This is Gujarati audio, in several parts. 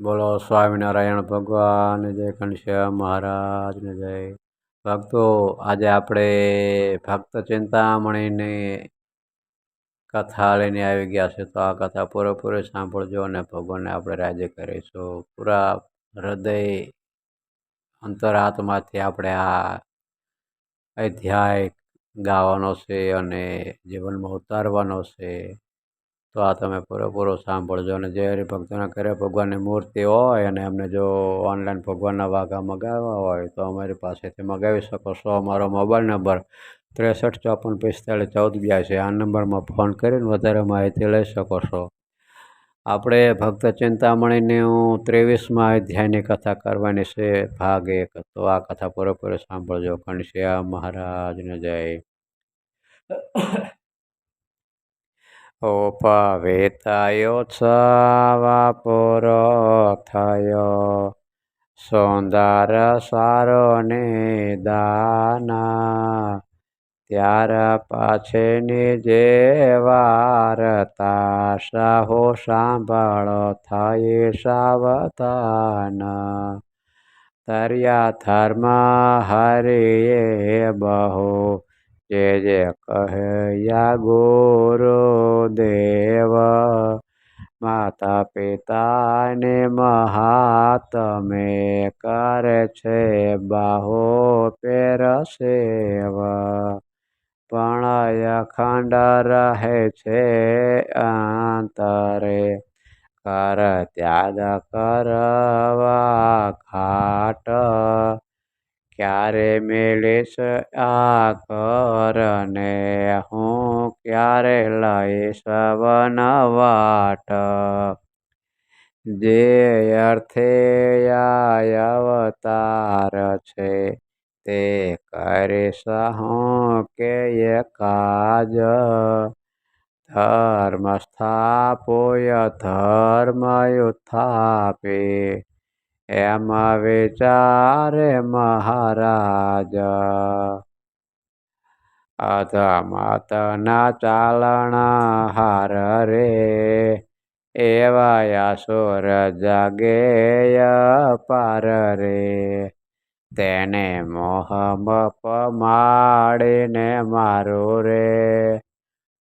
બોલો સ્વામિનારાયણ ભગવાન, જય ઘનશ્યામ મહારાજને જય. ભક્તો, આજે આપણે ભક્ત ચિંતામણીની કથા લઈને આવી ગયા છે, તો આ કથા પૂરેપૂરી સાંભળજો અને ભગવાનને આપણે રાજી કરીશું. પૂરા હૃદય અંતરાત્માથી આપણે આ અધ્યાય ગાવાનો છે અને જીવનમાં ઉતારવાનો છે. તો આ તમે પૂરેપૂરો સાંભળજો અને જે હરિભક્તોના ઘરે ભગવાનની મૂર્તિ હોય અને એમને જો ઓનલાઈન ભગવાનના વાઘા મગાવવા હોય તો અમારી પાસેથી મગાવી શકો છો. અમારો મોબાઈલ નંબર ત્રેસઠ, ચોપન, પિસ્તાળીસ, ચૌદ, બ્યાસી, આ નંબરમાં ફોન કરીને વધારે માહિતી લઈ શકો છો. આપણે ભક્ત ચિંતામણીની હું ત્રેવીસમાં અધ્યાયની કથા કરવાની છે. ભાગ એક. તો આ કથા પૂરેપૂરી સાંભળજો. ઘનશ્યામ મહારાજને જય. ઉપવેતાયોત્સવા પૂરો થયો સુંદર સારો નિદાના ત્યાર પછીની જે વાર્તા સાહુ સાંભળો થઈ સાવધાન તર્યા ધર્મ હરિએ બહુ જે જે કહ્યા ગુરુદેવ માતા પિતાને મહાત્મે કરે છે બાહો પેર સેવા. પણ અખંડ રહે છે અંતરે કર ત્યાગ કરવા ઘાટ ક્યારે મેળીશ આ કરને હું ક્યારે લઈશ વનવાટ જે અર્થે અવતાર છે, તે કરીશ હું કે કાજ ધર્મ સ્થાપોય ધર્મ યુથાપે એમ વિચારે મહારાજ. અધમતના ચાલણ હાર રે એવા યાસુર જગેય પાર રે. તેને મોહમ પમાડીને મારું રે,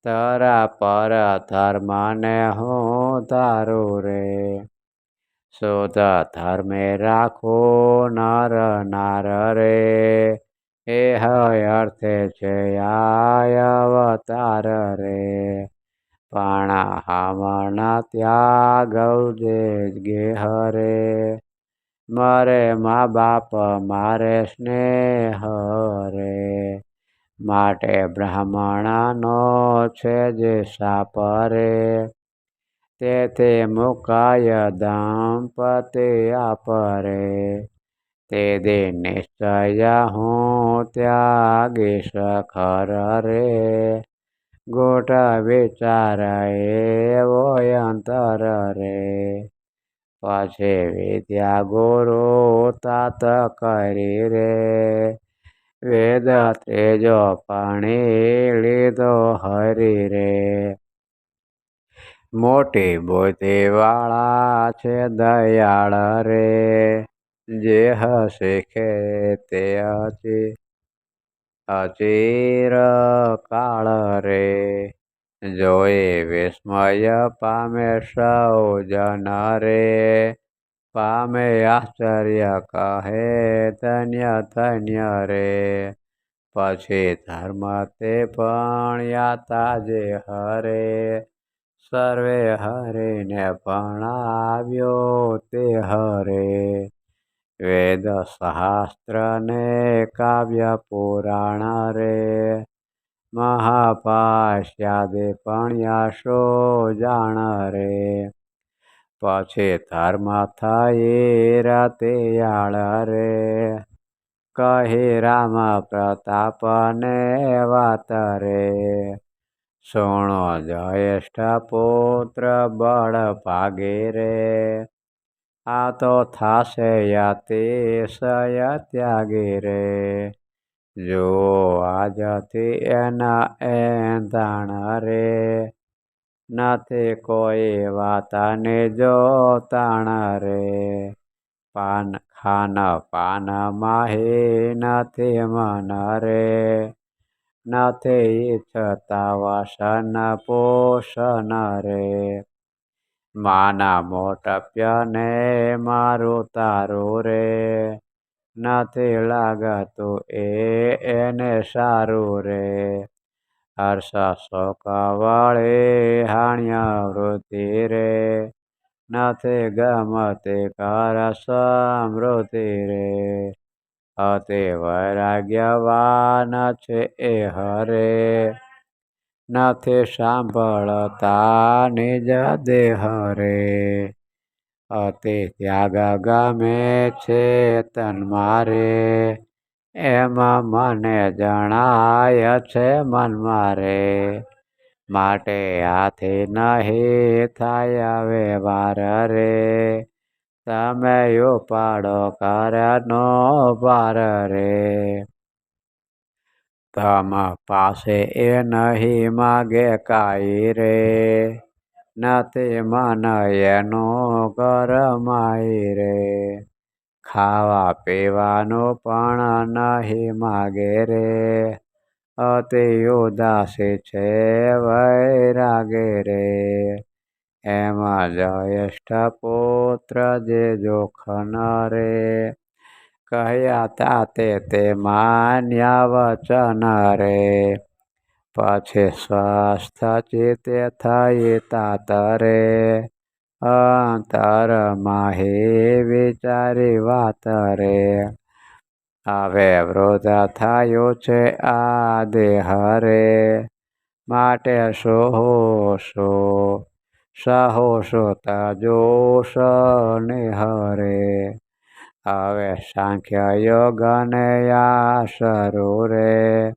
તરા પર ધર્મને હું તારું રે. શુદ્ધ ધર્મે રાખો નર નાર રે. એ અર્થે છે અવતાર રે. પણ હમણા ત્યાગ જે ગેહ રે. મારે મા બાપ, મારે સ્નેહ રે. માટે બ્રાહ્મણાનો છે જે સાપ તેથી મુકાય દંપતિ આપરે. તે દે નિશ્ચય હું ત્યાગીશ ખર રે ગોટ વિચાર એવો અંતર રે. પછી વિદ્યા ગુરુ તાત કરી રે. વેદ તેજો પાણી લીધો હરી રે. મોટી બુદ્ધિ વાળા છે દયાળ રે, જે શીખે તે હજી. અચીર કાળ રે જોઈ વિસ્મય પામે સૌ જન રે. પામે આશ્ચર્ય કહે ધન્ય ધન્ય રે. પછી ધર્મ તે પણ યાતા જે હરે સર્વે હરીને ભણાવ્યો તે હરે. વેદ શાસ્ત્ર ને કાવ્ય પુરાણ રે. મહાપાશ્યાદે પણ્યાસો જાણ રે. પછી ધર્મ થઈ રાતે આળ રે. કહી રામ પ્રતાપને વાત રે. સોણો જ્યેષ્ઠ પુત્ર બળ ભાગે રે. આ તો થાશે અતિશય ત્યાગી રે. જો આજથી એના એંધાણ રે. નથી કોઈ વાતને જોતાણ રે. પાન ખાન પાન માહી નથી મન રે. નથી છતાં વાસન પોષણ રે. માના મોટપ્યને મારું તારું રે. નથી લાગતું એ એને સારું રે. હર્ષ શોક વળી હાણ્ય વૃદ્ધિ રે. નથી ગમતી કર સમૃદ્ધિ રે. અતિ વૈરાગ્યવાન છે એ હરે. નથી સાંભળતા નિજ દેહ રે અતિ ત્યાગ ગમે છે તન મારે. એમાં મને જણાય છે મન મારે. માટે આથી નહીં થાય વ્યવહાર રે. તમે પાડો કરનો પાર રે. તમ પાસે એ નહીં માગે કાઈ રે. નથી મન એનું ગરમાઈ રે. ખાવા પીવાનું પણ નહીં માગે રે. અતિ ઉદાસી છે વૈરાગે રે. એમાં જયેષ્ઠા પુત્ર જે જોખન રે. કહ્યા તાતે તે માન્યા વચન રે. પછી સ્વસ્થ ચિતે થઈ તાતરે અંતર માહી વિચારી વાત રે. હવે વૃદ્ધ થયો છે આ દેહ રે. માટે શું શું? સહો સુત જોશ નિહરે હવે સાંખ્ય યોગ ને આશરો રે.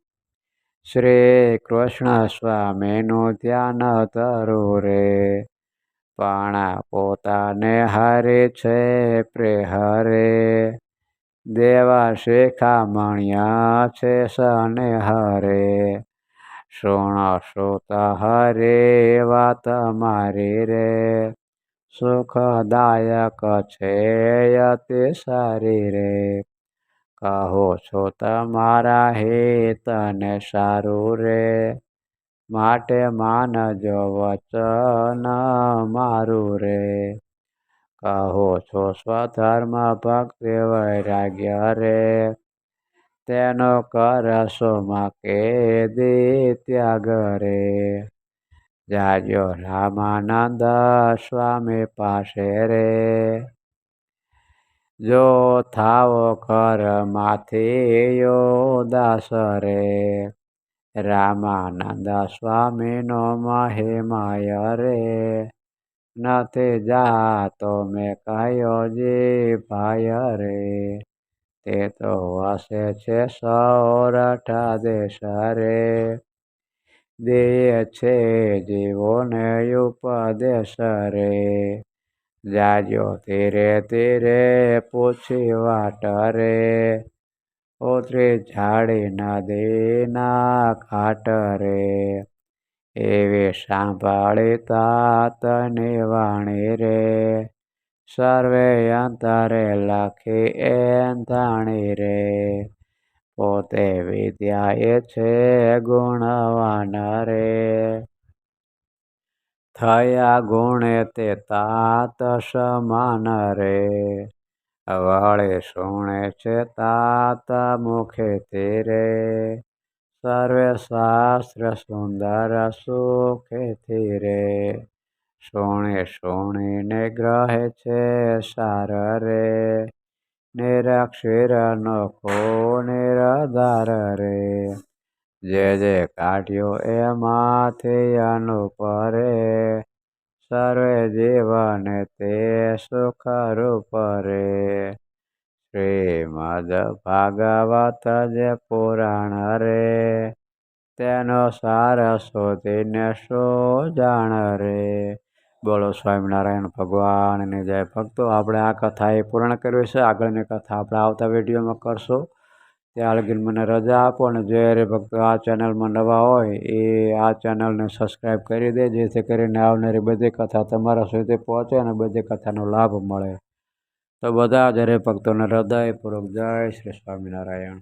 શ્રી કૃષ્ણ સ્વામીનું ધ્યાન તરું રે. પણ પોતાને હરે છે પ્રેહરે. દેવા શેખામણ્યા છે સને હરે. શુણ સુત હરે વાત મારી રે સુખદાયક છે અતિ સારી રે કહો છો તમારા હિતને સારું રે માટે માનજો વચન મારું રે કહો છો સ્વધર્મ ભક્તિ વૈરાગ્ય રે તેનો કરશો માકે કે ત્યાગ રે. જાજો રામાનંદ સ્વામી પાસે રે. જો થાવો કર માથે દાસ રે. રામાનંદ સ્વામીનો મહિમાય રે. નથી જાતો મેં કહ્યો જી ભાઈ રે. તે તો વાસે છે સૌરઠા દેશ રે દે છે જીવોને ઉપદેશ રે જાજો ધીરે ધીરે પૂછી વાટ રે ઉતરી ઝાડી નદીના ઘાટ રે એવી સાંભળી તાતની વાણી રે. સર્વે અંતરે લખી એંધાણી રે પોતે વિદ્યા એ છે ગુણવાન રે થયા ગુણે તે તાત સમાન રે વળે શુણે છે તાત મુખે રે સર્વે શાસ્ત્ર સુંદર સુખેથી રે સોણે સોણીને ગ્રહે છે સાર રે નિરક્ષીર નખો નિરધાર રે જે જે કાઢ્યો એમાંથી અનુપરે સર્વે જીવને તે સુખ રૂપરે શ્રીમદ ભાગવત જે પુરાણ રે, તેનો સાર શોધીને શું જાણ રે બોલો, સ્વામિનારાયણ ભગવાનને જય. ભક્તો, આપણે આ કથા એ પૂર્ણ કરવી છે. આગળની કથા આપણે આવતા વિડીયોમાં કરશું. ત્યાં લગીને મને રજા આપો અને જે ભક્તો આ ચેનલમાં નવા હોય એ આ ચેનલને સબસ્ક્રાઈબ કરી દે, જેથી કરીને આવનારી બધી કથા તમારા સુધી પહોંચે અને બધી કથાનો લાભ મળે. તો બધા જ હરિભક્તોને હૃદયપૂર્વક જય શ્રી સ્વામિનારાયણ.